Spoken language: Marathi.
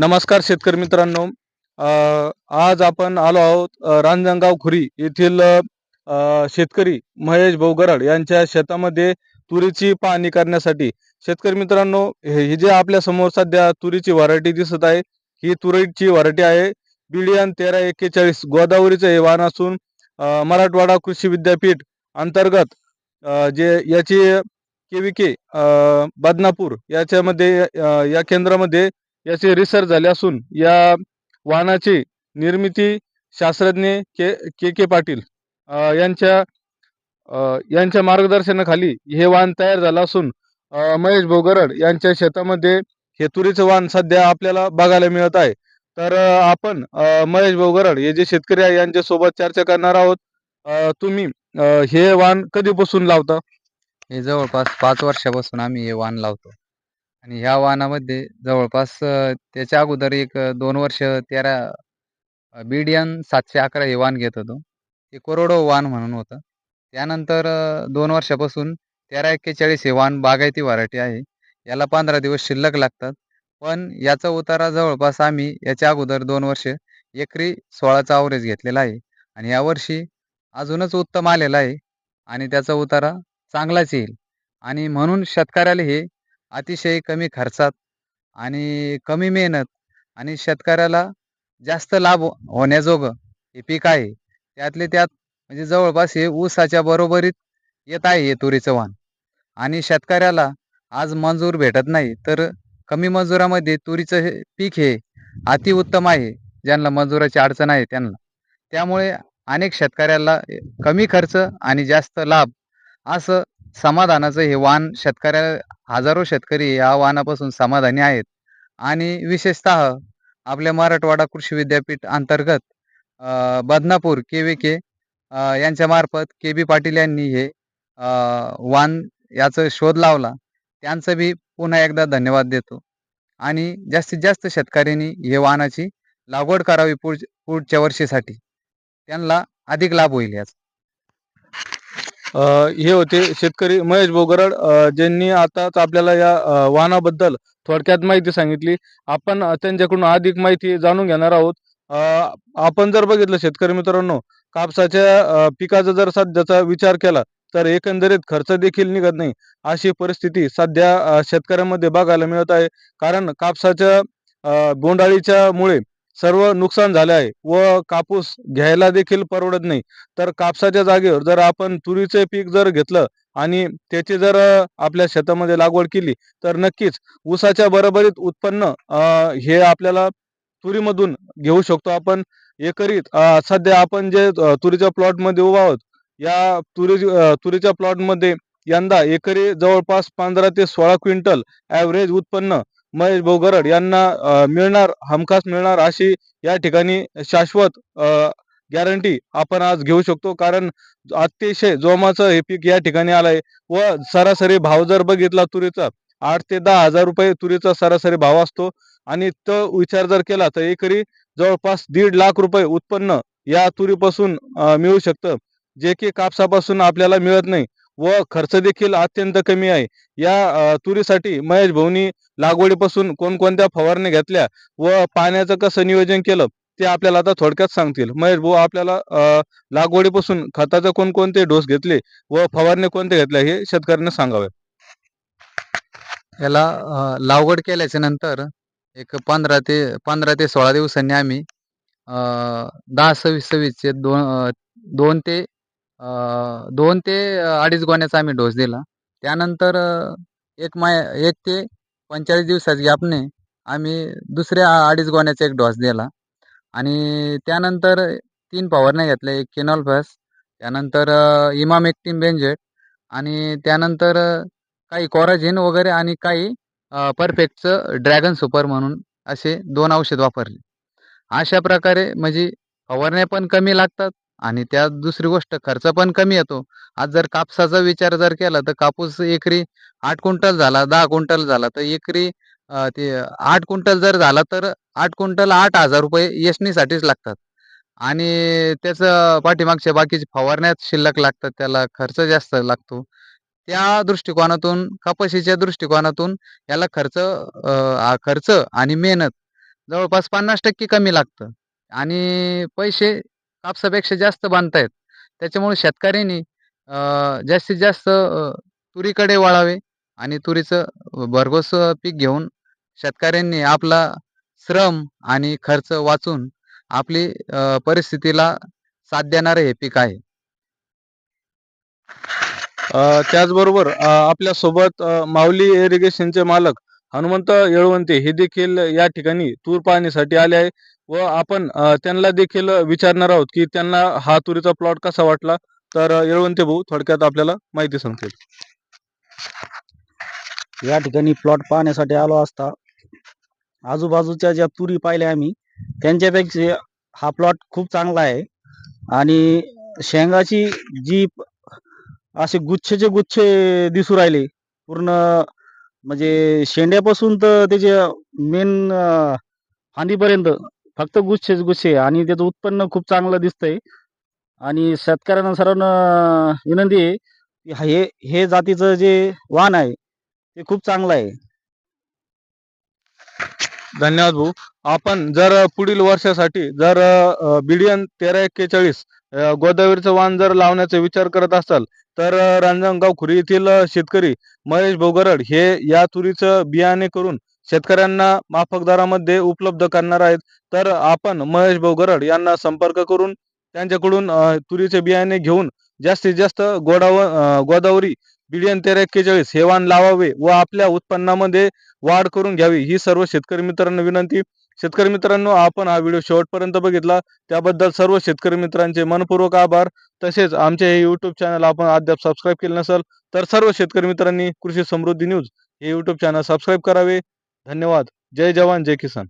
नमस्कार शेतकरी मित्रांनो. अ, आज आपण आलो आहोत रांजणगाव खुरी येथील अ, शेतकरी महेश भाऊ यांच्या शेतामध्ये तुरीची पाहणी करण्यासाठी. शेतकरी मित्रांनो हे जे आपल्यासमोर सध्या तुरीची व्हरायटी दिसत आहे ही तुरीची व्हरायटी आहे बिडियन तेरा एक्केचाळीस. गोदावरीचं हे वाहन असून मराठवाडा कृषी विद्यापीठ अंतर्गत जे याची के व्ही के बदनापूर याच्यामध्ये या केंद्रामध्ये याचे रिसर्च झाले असून या वाहनाची निर्मिती शास्त्रज्ञ के के के पाटील यांच्या यांच्या मार्गदर्शनाखाली हे वाहन तयार झालं असून महेश भोगरड यांच्या शेतामध्ये हे तुरीचं वाहन सध्या आपल्याला बघायला मिळत आहे. तर आपण महेश भोगरड हे जे शेतकरी आहे यांच्यासोबत चर्चा करणार आहोत. तुम्ही हे वाहन कधीपासून लावता? हे जवळपास पाच वर्षापासून आम्ही हे वाण लावतो. आणि ह्या वाहनामध्ये जवळपास अ, त्याच्या अगोदर एक अ, दोन वर्ष तेरा बीडियन सातशे अकरा हे वाण घेत होतो. ते कोरोडो वाहन म्हणून होतं. त्यानंतर अ, दोन वर्षापासून तेरा एक्केचाळीस हे वाण बागायती व्हरायटी आहे. याला पंधरा दिवस शिल्लक लागतात. पण याचा उतारा जवळपास आम्ही याच्या अगोदर दोन वर्ष एकरी सोळाचा अवरेज घेतलेला आहे. आणि यावर्षी अजूनच उत्तम आलेला आहे. आणि त्याचा उतारा चांगलाच येईल. आणि म्हणून शेतकऱ्याला हे अतिशय कमी खर्चात आणि कमी मेहनत आणि शेतकऱ्याला जास्त लाभ होण्याजोगं हे पीक आहे. त्यातले त्यात म्हणजे जवळपास हे ऊसाच्या बरोबरीत येत आहे हे तुरीचं वाण आणि शेतकऱ्याला आज मजूर भेटत नाही तर कमी मजुरामध्ये तुरीचं हे पीक हे अतिउत्तम आहे ज्यांना मजुराची अडचण आहे त्यांना. त्यामुळे अनेक शेतकऱ्याला कमी खर्च आणि जास्त लाभ असं समाधानाचं हे वाण शेतकऱ्या हजारो शेतकरी या वाहनापासून समाधानी आहेत. आणि विशेषतः आपल्या मराठवाडा कृषी विद्यापीठ अंतर्गत बदनापूर के व्ही के यांच्यामार्फत के बी पाटील यांनी हे अ, वाण याचा शोध लावला. त्यांचं बी पुन्हा एकदा धन्यवाद देतो. आणि जास्तीत जास्त शेतकऱ्यांनी हे वाहनाची लागवड करावी पुढ पुढच्या वर्षीसाठी. त्यांना अधिक लाभ होईल याचा. हे होते शेतकरी महेश बोगरड ज्यांनी आताच आपल्याला या वाहनाबद्दल थोडक्यात माहिती सांगितली. आपण त्यांच्याकडून अधिक माहिती जाणून घेणार आहोत. आपण जर बघितलं शेतकरी मित्रांनो कापसाच्या पिकाचा जर सध्याचा विचार केला तर एकंदरीत खर्च देखील निघत नाही. अशी परिस्थिती सध्या शेतकऱ्यांमध्ये बघायला मिळत आहे. कारण कापसाच्या बोंडाळीच्या मुळे सर्व नुकसान झाले आहे व कापूस घ्यायला देखील परवडत नाही. तर कापसाच्या जागेवर जर आपण तुरीचे पीक जर घेतलं आणि त्याची जर आपल्या शेतामध्ये लागवड केली तर नक्कीच ऊसाच्या बरोबरीत उत्पन्न हे आपल्याला तुरीमधून घेऊ शकतो. आपण एकरीत सध्या आपण जे तुरीच्या प्लॉटमध्ये उभा आहोत या तुरी तुरीच्या प्लॉटमध्ये यंदा एकरी जवळपास पंधरा ते सोळा क्विंटल ॲव्हरेज उत्पन्न महेश भाऊ गरड यांना मिळणार हमखास मिळणार अशी या ठिकाणी शाश्वत गॅरंटी आपण आज घेऊ शकतो. कारण अतिशय जोमाचं हे पीक या ठिकाणी आलंय व सरासरी भाव जर बघितला तुरीचा आठ ते दहा हजार रुपये तुरीचा सरासरी भाव असतो. आणि तो विचार जर केला तर एकरी जवळपास दीड लाख रुपये उत्पन्न या तुरीपासून मिळू शकतं. जे की कापसापासून आपल्याला मिळत नाही. व खर्च देखील अत्यंत कमी आहे. या तुरीसाठी महेश भाऊनी लागवडीपासून कोणकोणत्या फवारणी घेतल्या व पाण्याचं कसं नियोजन केलं ते आपल्याला आता थोडक्यात सांगतील. महेश भाऊ आपल्याला लागवडीपासून खताचे कोणकोणते डोस घेतले व फवारणी कोणते घेतल्या हे शेतकऱ्यांना सांगावे. याला लागवड केल्याच्यानंतर एक पंधरा ते पंधरा ते सोळा दिवसांनी आम्ही दहा सव्वीस सव्वीसचे दोन दोन ते दोन ते अडीच गोण्याचा आम्ही डोस दिला. त्यानंतर एक माय एक ते पंचेचाळीस दिवसाच्या गॅपने आम्ही दुसऱ्या अडीच गोण्याचा एक डोस दिला. आणि त्यानंतर तीन पॉवरने घेतल्या एक केनॉल फॅस त्यानंतर इमामेक्टिन बेंजेट आणि त्यानंतर काही कोराजिन वगैरे आणि काही परफेक्टचं ड्रॅगन सुपर म्हणून असे दोन औषध वापरले. अशा प्रकारे म्हणजे फवारण्या पण कमी लागतात आणि त्यात दुसरी गोष्ट खर्च पण कमी येतो. आज जर कापसाचा विचार जर केला तर कापूस एकरी आठ क्विंटल झाला दहा क्विंटल झाला तर एकरी ते आठ क्विंटल जर झाला तर आठ क्विंटल आठ हजार रुपये येचणीसाठीच लागतात. आणि त्याचं पाठीमागच्या बाकीचे फवारण्यात शिल्लक लागतात त्याला खर्च जास्त लागतो. त्या दृष्टिकोनातून कपाशीच्या दृष्टिकोनातून याला खर्च खर्च आणि मेहनत जवळपास पन्नास टक्के कमी लागतं. आणि पैसे कापसापेक्षा जास्त बांधतायत. त्याच्यामुळे शेतकऱ्यांनी जास्तीत जास्त तुरीकडे वळावे आणि तुरीचं भरघोस पीक घेऊन शेतकऱ्यांनी आपला श्रम आणि खर्च वाचून आपली परिस्थितीला साथ देणारं हे पीक आहे. त्याचबरोबर आपल्यासोबत माऊली इरिगेशनचे मालक हनुमंत येळवंते हे देखील या ठिकाणी तूर पाहण्यासाठी आले आहे व आपण त्यांना देखील विचारणार आहोत की त्यांना हा तुरीचा प्लॉट कसा वाटला? तर येळवंते भाऊ थोडक्यात आपल्याला माहिती सांगतील. या ठिकाणी प्लॉट पाहण्यासाठी आलो असता आजूबाजूच्या ज्या तुरी पाहिल्या आम्ही त्यांच्यापेक्षा हा प्लॉट खूप चांगला आहे. आणि शेंगाची जी असे गुच्छेचे गुच्छे दिसू राहिले पूर्ण म्हणजे शेंड्यापासून तर त्याचे मेन फांदीपर्यंत फक्त गुच्छेच गुच्छे आणि त्याचं उत्पन्न खूप चांगलं दिसतंय. आणि शेतकऱ्यांना सर्वांना विनंती आहे की हे हे जातीचं जे वाहन आहे ते खूप चांगलं आहे. धन्यवाद भाऊ. आपण जर पुढील वर्षासाठी जर बिडियन तेरा एक्केचाळीस गोदावरीचं वाण जर लावण्याचा विचार करत असाल तर रांजणगाव खुरी येथील शेतकरी महेश भोगरड हे या तुरीचं बियाणे करून शेतकऱ्यांना माफक दरामध्ये उपलब्ध करणार आहेत. तर आपण महेश भोगरड यांना संपर्क करून त्यांच्याकडून तुरीचे बियाणे घेऊन जास्तीत जास्त गोडाव गोदावरी बिडियन तेरा एक्केचाळीस हे वाण लावावे व आपल्या उत्पन्नामध्ये वाढ करून घ्यावी ही सर्व शेतकरी मित्रांना विनंती. शेतकरी मित्रांनो आपण हा व्हिडिओ शेवटपर्यंत बघितला. त्याबद्दल सर्व शेतकरी मित्रांचे मनपूर्वक आभार. तसेच आमचे हे युट्यूब चॅनल आपण अद्याप सबस्क्राईब केले नसेल तर सर्व शेतकरी मित्रांनी कृषी समृद्धी न्यूज हे युट्यूब चॅनल सबस्क्राईब करावे. धन्यवाद. जय जवान जय किसान.